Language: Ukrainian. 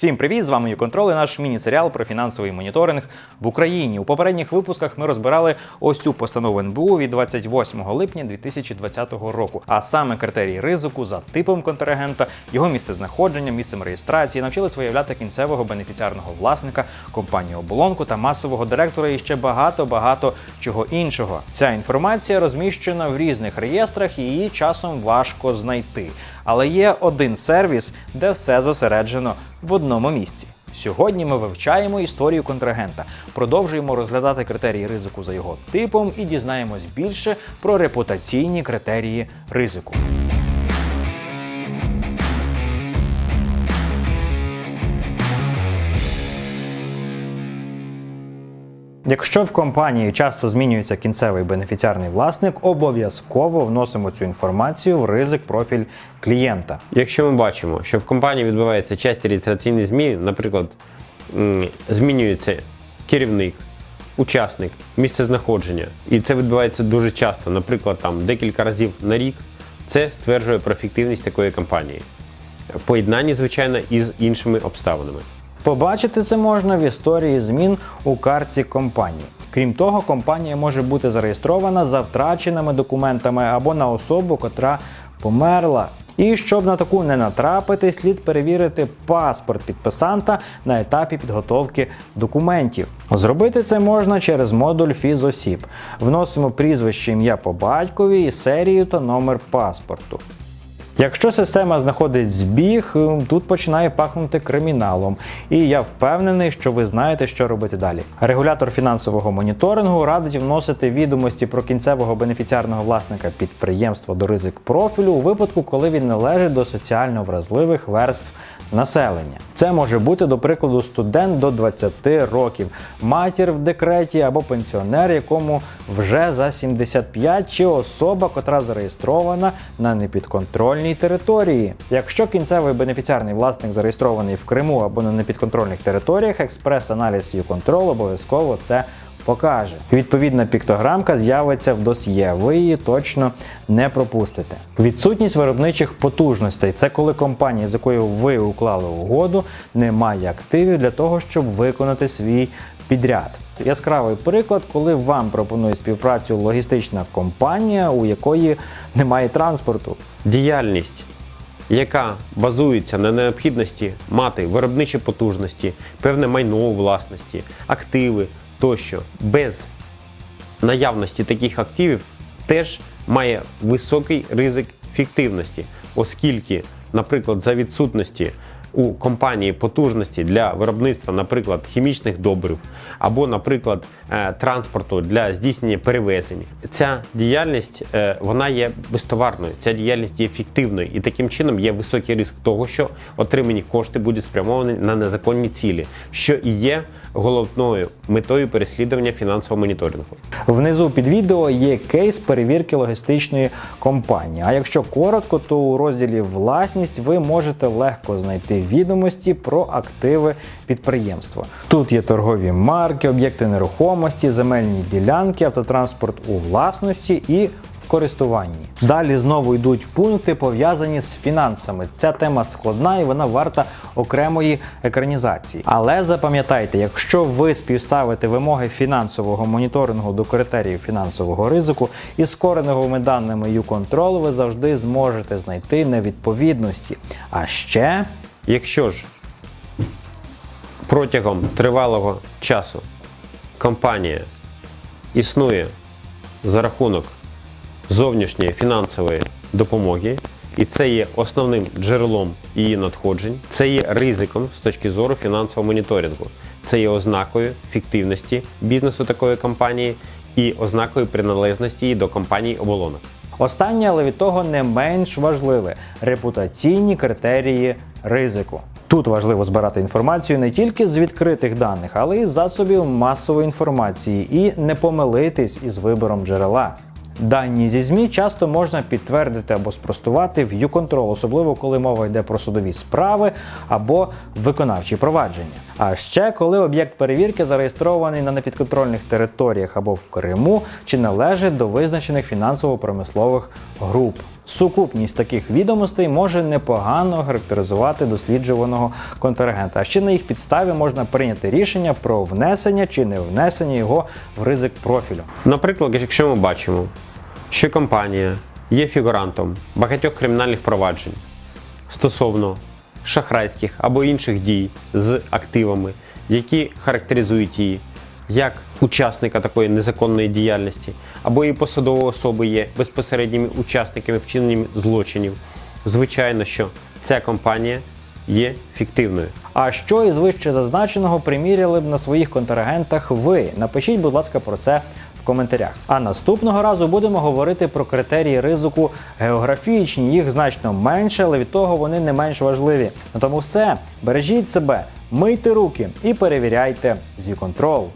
Всім привіт! З вами Юконтрол і наш міні-серіал про фінансовий моніторинг в Україні. У попередніх випусках ми розбирали ось цю постанову НБУ від 28 липня 2020 року, а саме критерії ризику за типом контрагента, його місцезнаходженням, місцем реєстрації, навчились виявляти кінцевого бенефіціарного власника, компанію оболонку та масового директора і ще багато багато чого іншого. Ця інформація розміщена в різних реєстрах і її часом важко знайти. Але є один сервіс, де все зосереджено в одному місці. Сьогодні ми вивчаємо історію контрагента, продовжуємо розглядати критерії ризику за його типом і дізнаємось більше про репутаційні критерії ризику. Якщо в компанії часто змінюється кінцевий бенефіціарний власник, обов'язково вносимо цю інформацію в ризик профіль клієнта. Якщо ми бачимо, що в компанії відбуваються часті реєстраційні зміни, наприклад, змінюється керівник, учасник, місце знаходження, і це відбувається дуже часто, наприклад, там декілька разів на рік, це стверджує про ефективність такої компанії. В поєднанні, звичайно, із іншими обставинами. Побачити це можна в історії змін у картці компанії. Крім того, компанія може бути зареєстрована за втраченими документами або на особу, котра померла. І щоб на таку не натрапити, слід перевірити паспорт підписанта на етапі підготовки документів. Зробити це можна через модуль фізосіб. Вносимо прізвище, ім'я по батькові, і серію та номер паспорту. Якщо система знаходить збіг, тут починає пахнути криміналом, і я впевнений, що ви знаєте, що робити далі. Регулятор фінансового моніторингу радить вносити відомості про кінцевого бенефіціарного власника підприємства до ризик профілю у випадку, коли він належить до соціально вразливих верств населення. Це може бути, до прикладу, студент до 20 років, матір в декреті або пенсіонер, якому вже за 75, чи особа, котра зареєстрована на непідконтрольній території. Якщо кінцевий бенефіціарний власник зареєстрований в Криму або на непідконтрольних територіях, експрес-аналіз YouControl обов'язково це покаже. Відповідна піктограмка з'явиться в досьє. Ви її точно не пропустите. Відсутність виробничих потужностей це коли компанія, з якою ви уклали угоду, не має активів для того, щоб виконати свій підряд. Яскравий приклад, коли вам пропонує співпрацю логістична компанія, у якої немає транспорту. Діяльність, яка базується на необхідності мати виробничі потужності, певне майно у власності, активи тощо, без наявності таких активів теж має високий ризик фіктивності, оскільки, наприклад, за відсутності у компанії потужності для виробництва, наприклад, хімічних добрив або, наприклад, е, транспорту для здійснення перевезень. Ця діяльність е, вона є безтоварною, ця діяльність є фіктивною, і таким чином є високий ризик того, що отримані кошти будуть спрямовані на незаконні цілі, що і є головною метою переслідування фінансового моніторингу. Внизу під відео є кейс перевірки логістичної компанії. А якщо коротко, то у розділі Власність ви можете легко знайти відомості про активи підприємства. Тут є торгові марки, об'єкти нерухомості, земельні ділянки, автотранспорт у власності і користуванні. Далі знову йдуть пункти пов'язані з фінансами. Ця тема складна і вона варта окремої екранізації. Але запам'ятайте, якщо ви співставите вимоги фінансового моніторингу до критеріїв фінансового ризику із скореними даними YouControl, ви завжди зможете знайти невідповідності. А ще Якщо ж протягом тривалого часу компанія існує за рахунок зовнішньої фінансової допомоги, і це є основним джерелом її надходжень, це є ризиком з точки зору фінансового моніторингу, це є ознакою фіктивності бізнесу такої компанії і ознакою приналежності її до компанії оболонок. Останнє, але від того не менш важливе репутаційні критерії ризику. Тут важливо збирати інформацію не тільки з відкритих даних, але й з засобів масової інформації і не помилитись із вибором джерела. Дані зі ЗМІ часто можна підтвердити або спростувати в контрол, особливо коли мова йде про судові справи або виконавчі провадження. А ще коли об'єкт перевірки зареєстрований на непідконтрольних територіях або в Криму чи належить до визначених фінансово-промислових груп. Сукупність таких відомостей може непогано характеризувати досліджуваного контрагента. А ще на їх підставі можна прийняти рішення про внесення чи не внесення його в ризик профілю. Наприклад, якщо ми бачимо, що компанія є фігурантом багатьох кримінальних проваджень стосовно шахрайських або інших дій з активами, які характеризують її як учасника такої незаконної діяльності, або її посадові особи є безпосередніми учасниками вчинення злочинів, звичайно, що ця компанія є фіктивною. А що із вище зазначеного приміряли б на своїх контрагентах ви? Напишіть, будь ласка, про це в коментарях. А наступного разу будемо говорити про критерії ризику географічні. Їх значно менше, але від того вони не менш важливі. На тому все. Бережіть себе, мийте руки і перевіряйте зі контрол.